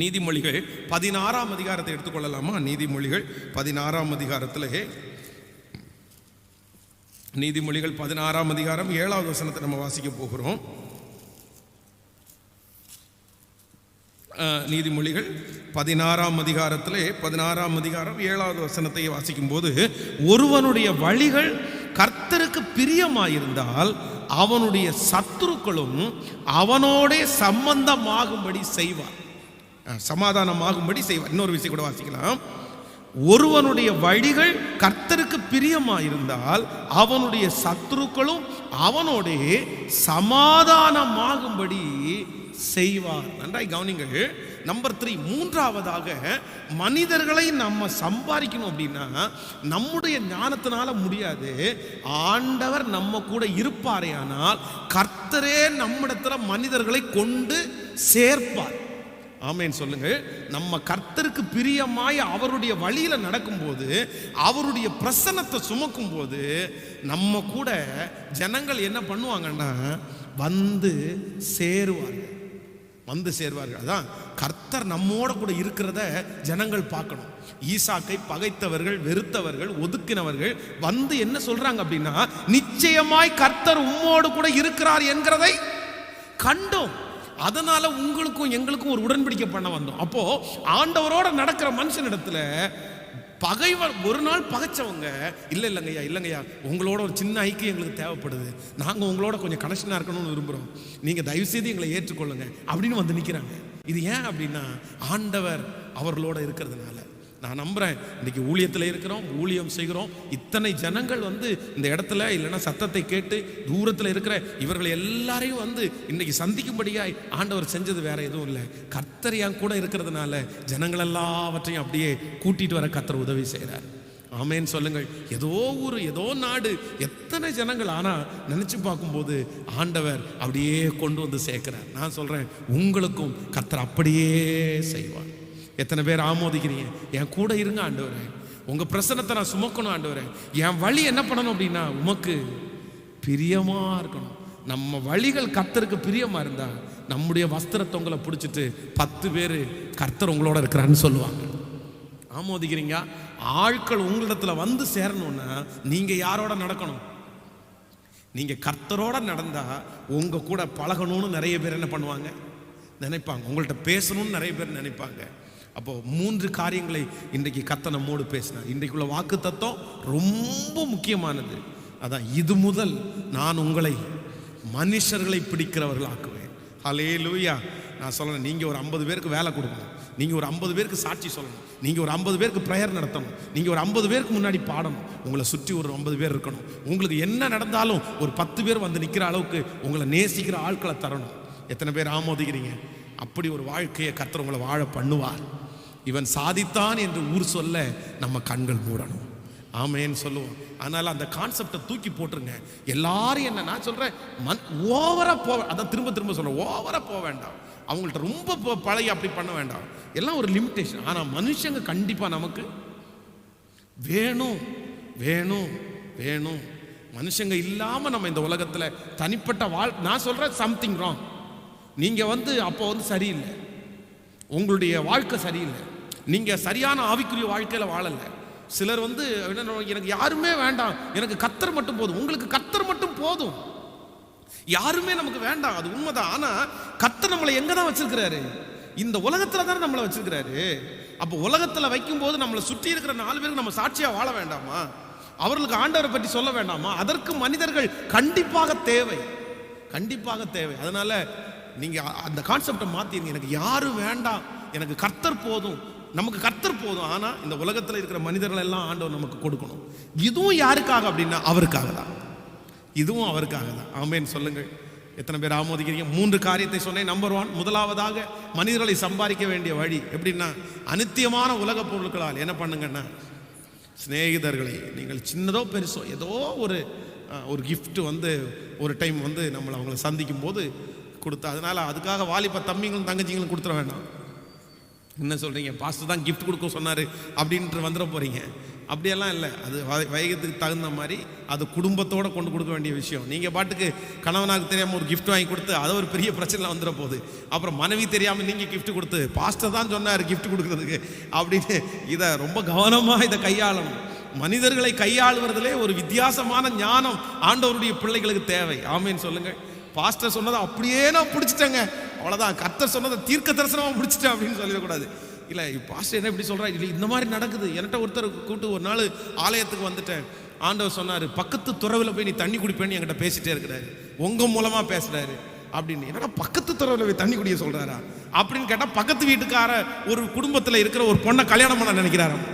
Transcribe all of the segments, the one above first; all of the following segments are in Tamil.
நீதிமொழிகள் பதினாறாம் அதிகாரத்தை எடுத்துக்கொள்ளலாமா? நீதிமொழிகள் பதினாறாம் அதிகாரத்தில். நீதிமொழிகள் பதினாறாம் அதிகாரம் ஏழாவது வசனத்தை நம்ம வாசிக்க போகிறோம். நீதிமொழிகள் பதினாறாம் அதிகாரத்திலே பதினாறாம் அதிகாரம் ஏழாவது வசனத்தை வாசிக்கும் போது ஒருவனுடைய வழிகள் கர்த்தருக்கு பிரியமாயிருந்தால் அவனுடைய சத்துருக்களும் அவனோடே சம்பந்தமாகும்படி செய்வார். சமாதானமாகும்படி செய்வார். இன்னொரு விஷயம் கூட வாசிக்கலாம். ஒருவனுடைய வழிகள் கர்த்தருக்கு பிரியமாயிருந்தால் அவனுடைய சத்துருக்களும் அவனோடே சமாதானமாகும்படி செய்வார். நன்றாய் கவனிங்கள். நம்பர் த்ரீ மூன்றாவதாக மனிதர்களை நம்ம சம்பாதிக்கணும் அப்படின்னா நம்முடைய ஞானத்தினால முடியாது. ஆண்டவர் நம்ம கூட இருப்பாரே ஆனால் கர்த்தரே நம்மிடத்துல மனிதர்களை கொண்டு சேர்ப்பார். ஆமேன் சொல்லுங்க. நம்ம கர்த்தருக்கு பிரியமாய் அவருடைய வழியில் நடக்கும்போது அவருடைய பிரசன்னத்தை சுமக்கும் போது நம்ம கூட ஜனங்கள் என்ன பண்ணுவாங்கன்னா வந்து சேருவார்கள் வந்து சேர்வார்கள். அதான் கர்த்தர் நம்மோட கூட இருக்கிறத ஜனங்கள் பார்க்கணும். ஈசாக்கை பகைத்தவர்கள் வெறுத்தவர்கள் ஒதுக்கினவர்கள் வந்து என்ன சொல்றாங்க அப்படின்னா நிச்சயமாய் கர்த்தர் உம்மோடு கூட இருக்கிறார் என்கிறதை கண்டோம். அதனால உங்களுக்கும் எங்களுக்கும் ஒரு உடன்படிக்கை பண்ண வந்தோம். அப்போ ஆண்டவரோட நடக்கிற மனுஷனிடத்துல பகைவர் ஒரு நாள் பகைச்சவங்க இல்லை இல்லைங்கய்யா இல்லைங்கய்யா உங்களோட ஒரு சின்ன ஐக்கியம் எங்களுக்கு தேவைப்படுது. நாங்கள் உங்களோட கொஞ்சம் கனெக்ஷனாக இருக்கணும்னு விரும்புகிறோம் நீங்கள் தயவு செய்து எங்களை ஏற்றுக்கொள்ளுங்க. அப்படின்னு வந்து நிற்கிறாங்க இது ஏன் அப்படின்னா ஆண்டவர் அவர்களோட இருக்கிறதுனால. நான் நம்புகிறேன் இன்றைக்கி ஊழியத்தில் இருக்கிறோம் ஊழியம் செய்கிறோம். இத்தனை ஜனங்கள் வந்து இந்த இடத்துல இல்லைன்னா சத்தத்தை கேட்டு தூரத்தில் இருக்கிற இவர்கள் எல்லாரையும் வந்து இன்றைக்கி சந்திக்கும்படியாய் ஆண்டவர் செஞ்சது வேற எதுவும் இல்லை. கர்த்தர் என் கூட இருக்கிறதுனால ஜனங்கள் எல்லாவற்றையும் அப்படியே கூட்டிகிட்டு வர கர்த்தர் உதவி செய்கிறார் ஆமேன்னு சொல்லுங்கள். ஏதோ ஊர் ஏதோ நாடு எத்தனை ஜனங்கள் ஆனால் நினச்சி பார்க்கும்போது ஆண்டவர் அப்படியே கொண்டு வந்து சேர்க்கிறார். நான் சொல்கிறேன் உங்களுக்கும் கர்த்தர் அப்படியே செய்வார். எத்தனை பேர் ஆமோதிக்கிறீங்க? என் கூட இருங்க ஆண்டவரே. உங்கள் பிரசனத்தை நான் சுமக்கணும் ஆண்டவரே. என் வழி என்ன பண்ணணும் அப்படின்னா உமக்கு பிரியமாக இருக்கணும். நம்ம வழிகள் கத்தருக்கு பிரியமாக இருந்தால் நம்முடைய வஸ்திரத்தை உங்களை பிடிச்சிட்டு பத்து பேர் கர்த்தர் உங்களோட இருக்கிறான்னு சொல்லுவாங்க. ஆமோதிக்கிறீங்க? ஆட்கள் உங்களிடத்துல வந்து சேரணும்னா நீங்கள் யாரோட நடக்கணும்? நீங்கள் கர்த்தரோட நடந்தால் உங்க கூட பழகணும்னு நிறைய பேர் என்ன பண்ணுவாங்க? நினைப்பாங்க. உங்கள்கிட்ட பேசணும்னு நிறைய பேர் நினைப்பாங்க. அப்போ மூன்று காரியங்களை இன்றைக்கு கத்த நம்மோடு பேசினார். இன்றைக்குள்ள வாக்கு தத்துவம் ரொம்ப முக்கியமானது. அதான் இது முதல் நான் உங்களை மனுஷர்களை பிடிக்கிறவர்கள் ஆக்குவேன் ஹலே லூயா நான் சொல்லணும் நீங்கள் ஒரு ஐம்பது பேருக்கு வேலை கொடுக்கணும். நீங்கள் ஒரு ஐம்பது பேருக்கு சாட்சி சொல்லணும். நீங்கள் ஒரு ஐம்பது பேருக்கு ப்ரேயர் நடத்தணும். நீங்கள் ஒரு ஐம்பது பேருக்கு முன்னாடி பாடணும். உங்களை சுற்றி ஒரு ஐம்பது பேர் இருக்கணும். உங்களுக்கு என்ன நடந்தாலும் ஒரு பத்து பேர் வந்து நிற்கிற அளவுக்கு உங்களை நேசிக்கிற ஆட்களை தரணும். எத்தனை பேர் ஆமோதிக்கிறீங்க? அப்படி ஒரு வாழ்க்கையை கத்துறவங்களை வாழ பண்ணுவார். இவன் சாதித்தான் என்று ஊர் சொல்ல நம்ம கண்கள் மூடணும். ஆமேன்னு சொல்லுவோம். அதனால் அந்த கான்செப்டை தூக்கி போட்டுருங்க. எல்லாரும் என்ன நான் சொல்கிறேன் மன் ஓவராக போ அதான் திரும்ப திரும்ப சொல்கிறேன் ஓவராக போக வேண்டாம். அவங்கள்ட்ட ரொம்ப ப- பழகி அப்படி பண்ண வேண்டாம். எல்லாம் ஒரு லிமிட்டேஷன் ஆனால் மனுஷங்க கண்டிப்பாக நமக்கு வேணும் வேணும் வேணும். மனுஷங்க இல்லாமல் நம்ம இந்த உலகத்தில் தனிப்பட்ட வாழ் நான் சொல்கிறேன் சம்திங் ராங் நீங்கள் வந்து அப்போ வந்து சரியில்லை. உங்களுடைய வாழ்க்கை சரியில்லை. நீங்கள் சரியான ஆவிக்குரிய வாழ்க்கையில் வாழலை. சிலர் வந்து என்ன எனக்கு யாருமே வேண்டாம். எனக்கு கத்தர் மட்டும் போதும். உங்களுக்கு கத்தர் மட்டும் போதும். யாருமே நமக்கு வேண்டாம். அது உண்மைதான். ஆனால் கத்தர் நம்மளை எங்கே தான் வச்சிருக்கிறாரு? இந்த உலகத்தில் தானே நம்மளை வச்சிருக்கிறாரு? அப்போ உலகத்தில் வைக்கும்போது நம்மளை சுற்றி இருக்கிற நாலு பேருக்கு நம்ம சாட்சியாக வாழ வேண்டாமா? அவர்களுக்கு ஆண்டவரை பற்றி சொல்ல வேண்டாமா? அதற்கு மனிதர்கள் கண்டிப்பாக தேவை. கண்டிப்பாக தேவை. அதனால நீங்கள் அந்த கான்செப்டை மாத்திருங்க. எனக்கு யாரும் வேண்டாம். எனக்கு கர்த்தர் போதும். நமக்கு கர்த்தர் போதும் ஆனால் இந்த உலகத்தில் இருக்கிற மனிதர்கள் எல்லாம் ஆண்டவர் நமக்கு கொடுக்கணும். இதுவும் யாருக்காக அப்படின்னா அவருக்காக தான். இதுவும் அவருக்காக தான். ஆமேன் சொல்லுங்கள். எத்தனை பேர் ஆமோதிக்கிறீங்க? மூன்று காரியத்தை சொன்னேன். நம்பர் ஒன் முதலாவதாக மனிதர்களை சம்பாதிக்க வேண்டிய வழி எப்படின்னா அனித்தியமான உலக பொருட்களால் என்ன பண்ணுங்கன்னா சிநேகிதர்களை நீங்கள் சின்னதோ பெருசோ ஏதோ ஒரு ஒரு கிஃப்ட்டு வந்து ஒரு டைம் வந்து நம்மளை அவங்கள சந்திக்கும் போது கொடுத்தா அதனால அதுக்காக வாலிப தம்பிங்களும் தங்கச்சிங்களும் கொடுத்துட வேண்டாம். என்ன சொல்கிறீங்க பாஸ்டர் தான் கிஃப்ட் கொடுக்க சொன்னார் அப்படின்ட்டு வந்துட போகிறீங்க அப்படியெல்லாம் இல்லை. அது வயகத்துக்கு தகுந்த மாதிரி அது குடும்பத்தோடு கொண்டு கொடுக்க வேண்டிய விஷயம். நீங்கள் பாட்டுக்கு கணவனாக்கு தெரியாமல் ஒரு கிஃப்ட் வாங்கி கொடுத்து அதை ஒரு பெரிய பிரச்சனை வந்துட போகுது அப்புறம் மனைவி தெரியாமல் நீங்கள் கிஃப்ட் கொடுத்து பாஸ்டர் தான் சொன்னார் கிஃப்ட் கொடுக்கறதுக்கு அப்படின்னு இதை ரொம்ப கவனமாக இதை கையாளணும். மனிதர்களை கையாளுவதிலே ஒரு வித்தியாசமான ஞானம் ஆண்டவருடைய பிள்ளைகளுக்கு தேவை. ஆமேன்னு சொல்லுங்கள் பாஸ்டர் சொன்னதை அப்படியே நான் பிடிச்சிட்டேங்க. அவ்வளோதான் கர்த்தர் சொன்னதை தீர்க்க தரிசனமாக முடிச்சிட்டேன் அப்படின்னு சொல்லிடக்கூடாது. இல்லை பாஸ்டர் என்ன இப்படி சொல்கிறா இல்லை இந்த மாதிரி நடக்குது. என்கிட்ட ஒருத்தர் கூப்பிட்டு ஒரு நாள் ஆலயத்துக்கு வந்துட்டேன். ஆண்டவர் சொன்னார் பக்கத்து துறவில் போய் நீ தண்ணி குடிப்பேன்னு என்கிட்ட பேசிட்டே இருக்கிறாரு. உங்கள் மூலமாக பேசுகிறாரு அப்படின்னு. என்னடா பக்கத்து துறவில் போய் தண்ணி குடிக்க சொல்கிறாரா அப்படின்னு கேட்டால் பக்கத்து வீட்டுக்கார ஒரு குடும்பத்தில் இருக்கிற ஒரு பொண்ணை கல்யாணம் பண்ண நினைக்கிறாராம்.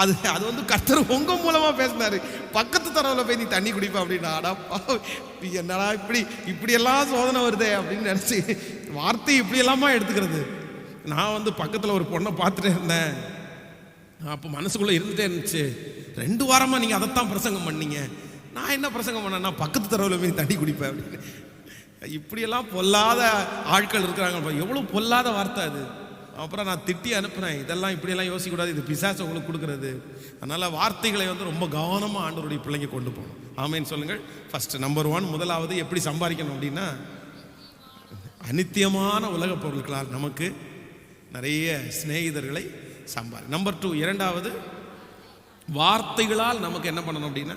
அது அது வந்து கர்த்தர் உங்க மூலமாக பேசினாரு. பக்கத்து தரவில் போய் நீ தண்ணி குடிப்ப அப்படின்னா. அடா என்னடா இப்படி இப்படியெல்லாம் சோதனை வருதே அப்படின்னு நினச்சி வார்த்தை இப்படி எல்லாமா எடுத்துக்கிறது. நான் வந்து பக்கத்தில் ஒரு பொண்ணை பார்த்துட்டே இருந்தேன். அப்போ மனசுக்குள்ளே இருந்துட்டே இருந்துச்சு. ரெண்டு வாரமாக நீங்கள் அதைத்தான் பிரசங்கம் பண்ணீங்க. நான் என்ன பிரசங்கம் பண்ணேன்னா பக்கத்து தரவில் போய் தண்ணி குடிப்பேன் அப்படின்னு. இப்படியெல்லாம் பொல்லாத ஆட்கள் இருக்கிறாங்க. எவ்வளோ பொல்லாத வார்த்தை அது. அப்புறம் நான் திட்டி அனுப்புனேன் இதெல்லாம் இப்படியெல்லாம் யோசிக்கக்கூடாது. இது பிசாசு உங்களுக்கு கொடுக்குறது. அதனால் வார்த்தைகளை வந்து ரொம்ப கவனமாக ஆண்டவருடைய பிள்ளைங்க கொண்டு போகணும். ஆமேன்னு சொல்லுங்கள். ஃபஸ்ட்டு நம்பர் ஒன் முதலாவது எப்படி சம்பாதிக்கணும் அப்படின்னா அனித்தியமான உலக பொருட்களால் நமக்கு நிறைய சிநேகிதர்களை சம்பாதி. நம்பர் டூ இரண்டாவது வார்த்தைகளால் நமக்கு என்ன பண்ணணும் அப்படின்னா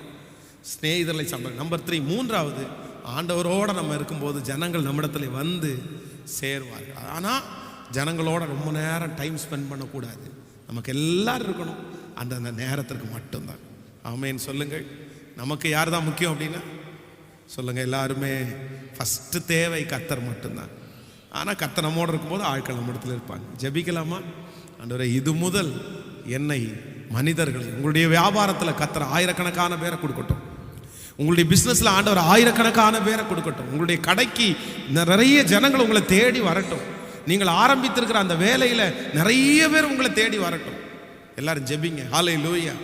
ஸ்நேகிதர்களை சம்பாதி. நம்பர் த்ரீ மூன்றாவது ஆண்டவரோட நம்ம இருக்கும்போது ஜனங்கள் நம்மிடத்துல வந்து சேர்வார்கள். ஆனால் ஜனங்களோட ரொம்ப நேரம் டைம் ஸ்பெண்ட் பண்ணக்கூடாது. நமக்கு எல்லாரும் இருக்கணும். அந்தந்த நேரத்திற்கு மட்டும்தான். ஆமேன்னு சொல்லுங்கள். நமக்கு யார் தான் முக்கியம் அப்படின்னா? சொல்லுங்கள் எல்லாருமே ஃபஸ்ட்டு தேவை கத்தர் மட்டும்தான். ஆனால் கத்தர் நம்மோடு இருக்கும்போது ஆட்கள் நம்ம இடத்துல இருப்பாங்க. ஜபிக்கலாமா? ஆண்டவரே இது முதல் என்னை மனிதர்கள் உங்களுடைய வியாபாரத்தில் கத்தர் ஆயிரக்கணக்கான பேரை கொடுக்கட்டும். உங்களுடைய பிஸ்னஸில் ஆண்டவர் ஆயிரக்கணக்கான பேரை கொடுக்கட்டும். உங்களுடைய கடைக்கு நிறைய ஜனங்கள் உங்களை தேடி வரட்டும். நீங்கள் ஆரம்பித்திருக்கிற அந்த வேலையில் நிறைய பேர் உங்களை தேடி வரட்டும். எல்லாரும் ஜெபிங்க. Hallelujah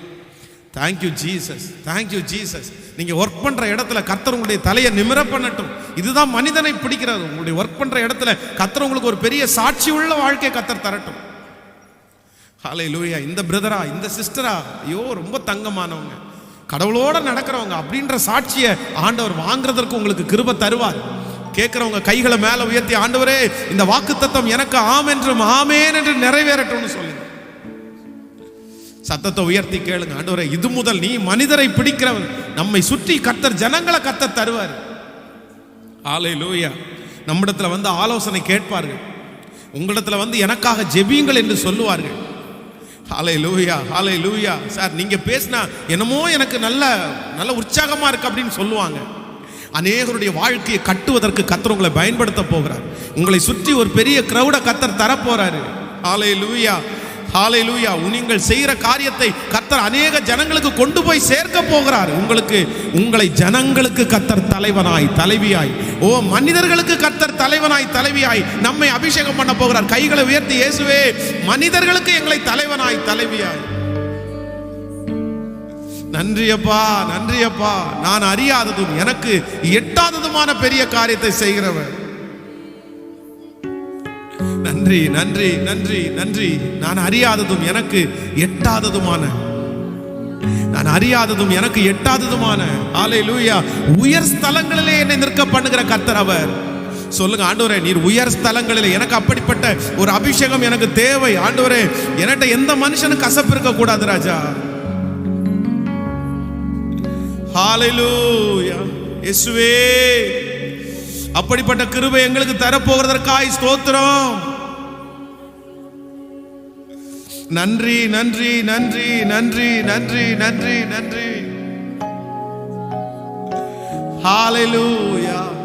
thank you Jesus thank you Jesus நீங்கள் ஒர்க் பண்ணுற இடத்துல கத்தர் உங்களுடைய தலையை நிமிர பண்ணட்டும். இதுதான் மனிதனை பிடிக்கிறது. உங்களுடைய ஒர்க் பண்ணுற இடத்துல கத்தர் உங்களுக்கு ஒரு பெரிய சாட்சி உள்ள வாழ்க்கையை கத்தர் தரட்டும். ஹாலை லூயா இந்த பிரதரா இந்த சிஸ்டரா ஐயோ ரொம்ப தங்கமானவங்க. கடவுளோட நடக்கிறவங்க அப்படின்ற சாட்சியை ஆண்டவர் வாங்குறதற்கு உங்களுக்கு கிருப தருவார். கேட்குறவங்க கைகளை மேலே உயர்த்தி ஆண்டவரே இந்த வாக்குத்தத்தம் எனக்கு ஆம் என்றும் ஆமேன் என்று நிறைவேறட்டும்னு சொல்லுங்க. சத்தத்தை உயர்த்தி கேளுங்க. ஆண்டவரே இது முதல் நீ மனிதரை பிடிக்கிறவன். நம்மை சுற்றி கத்தர் ஜனங்களை கத்தர் தருவார். ஆலை லூயா நம்மிடத்துல வந்து ஆலோசனை கேட்பார்கள். உங்களிடத்துல வந்து எனக்காக ஜெபியுங்கள் என்று சொல்லுவார்கள். ஹாலை லூயா ஹாலை லூயா சார் நீங்க பேசினா என்னமோ எனக்கு நல்ல நல்ல உற்சாகமா இருக்கு அப்படின்னு சொல்லுவாங்க. அநேகருடைய வாழ்க்கையை கட்டுவதற்கு கத்தர் உங்களை பயன்படுத்த போகிறார். உங்களை சுற்றி ஒரு பெரிய கிரௌட கத்தர் தரப்போறாரு ஹாலை லூயா ஹாலை லூயா நீங்கள் செய்கிற காரியத்தை கத்தர் அநேக ஜனங்களுக்கு கொண்டு போய் சேர்க்க போகிறார். உங்களுக்கு உங்களை ஜனங்களுக்கு கத்தர் தலைவனாய் தலைவியாய். ஓ மனிதர்களுக்கு கத்தர் தலைவனாய் தலைவியாய் நம்மை அபிஷேகம் பண்ண போகிறார். கைகளை உயர்த்தி இயேசுவே மனிதர்களுக்கு எங்களை தலைவனாய் தலைவியாய். நன்றியப்பா நன்றியப்பா. நான் அறியாததும் எனக்கு எட்டாததுமான பெரிய காரியத்தை செய்கிறவர். நன்றி நன்றி நன்றி நன்றி. நான் அறியாததும் எனக்கு எட்டாததுமான. நான் அறியாததும் எனக்கு எட்டாததுமான. ஆலை லூயா உயர் ஸ்தலங்களிலே என்னை நிற்க பண்ணுகிற கர்த்தர் அவர். சொல்லுங்க ஆண்டவரே நீர் உயர் ஸ்தலங்களில் எனக்கு அப்படிப்பட்ட ஒரு அபிஷேகம் எனக்கு தேவை. ஆண்டவரே என்கிட்ட எந்த மனுஷனும் கசப்பு இருக்க கூடாது ராஜா. இயேசுவே. அப்படிப்பட்ட கிருபை எங்களுக்கு தரப்போகிறதற்காய் ஸ்தோத்திரம். நன்றி நன்றி நன்றி நன்றி நன்றி நன்றி நன்றி. ஹalleluya